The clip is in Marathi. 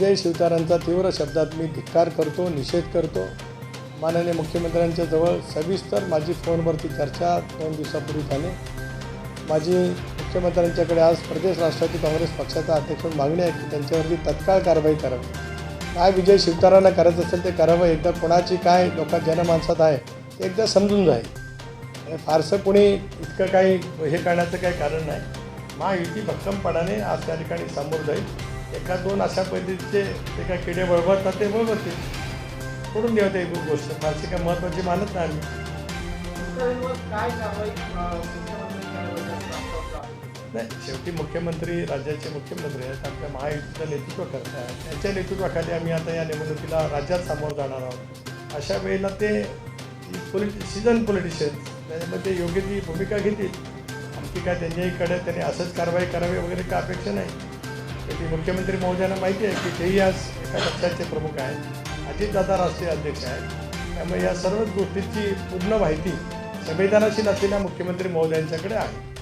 विजय शिवतारांचा तीव्र शब्दात मी धिक्कार करतो निषेध करतो. माननीय मुख्यमंत्र्यांच्या जवळ सविस्तर माझी फोनवरती चर्चा दोन दिवसापूर्वी झाली. माझी मुख्यमंत्र्यांच्याकडे आज प्रदेश राष्ट्रवादी काँग्रेस पक्षाचा अध्यक्ष मागणी आहे की त्यांच्यावरती तत्काळ कारवाई करावी. काय विजय शिवतारांना करायचं असेल ते करावं एकदा कोणाची काय लोकात जनमानसात आहे ते एकदा समजून जाईल. फारसं कोणी इतकं काही हे करण्याचं काही कारण नाही. महायुती भक्कमपणाने आज त्या ठिकाणी समोर जाईल. एका दोन अशा पद्धतीचे ते काय किडे वळवतात ते वळवतील. सोडून द्यावं ते गोष्ट. फारशी काय महत्त्वाची मानत नाही आम्ही. नाही शेवटी मुख्यमंत्री राज्याचे मुख्यमंत्री आहेत आपल्या महायुतीचं नेतृत्व करत आहेत. त्यांच्या नेतृत्वाखाली आम्ही आता या निवडणुकीला राज्यात सामोरं जाणार आहोत. अशा वेळेला ते पोलिटि सिजन पॉलिटिशियन त्याच्यामध्ये योग्य ती भूमिका घेतील. की काय त्यांच्याहीकडे त्यांनी असंच कारवाई करावी वगैरे काय अपेक्षा नाही. शेवटी मुख्यमंत्री महोदयांना माहिती आहे की तेही आज एका पक्षाचे प्रमुख आहेत. अजितदादा राष्ट्रीय अध्यक्ष आहेत. त्यामुळे या सर्वच गोष्टींची पूर्ण माहिती संवेदनाशील असलेल्या मुख्यमंत्री महोदयांच्याकडे आहे.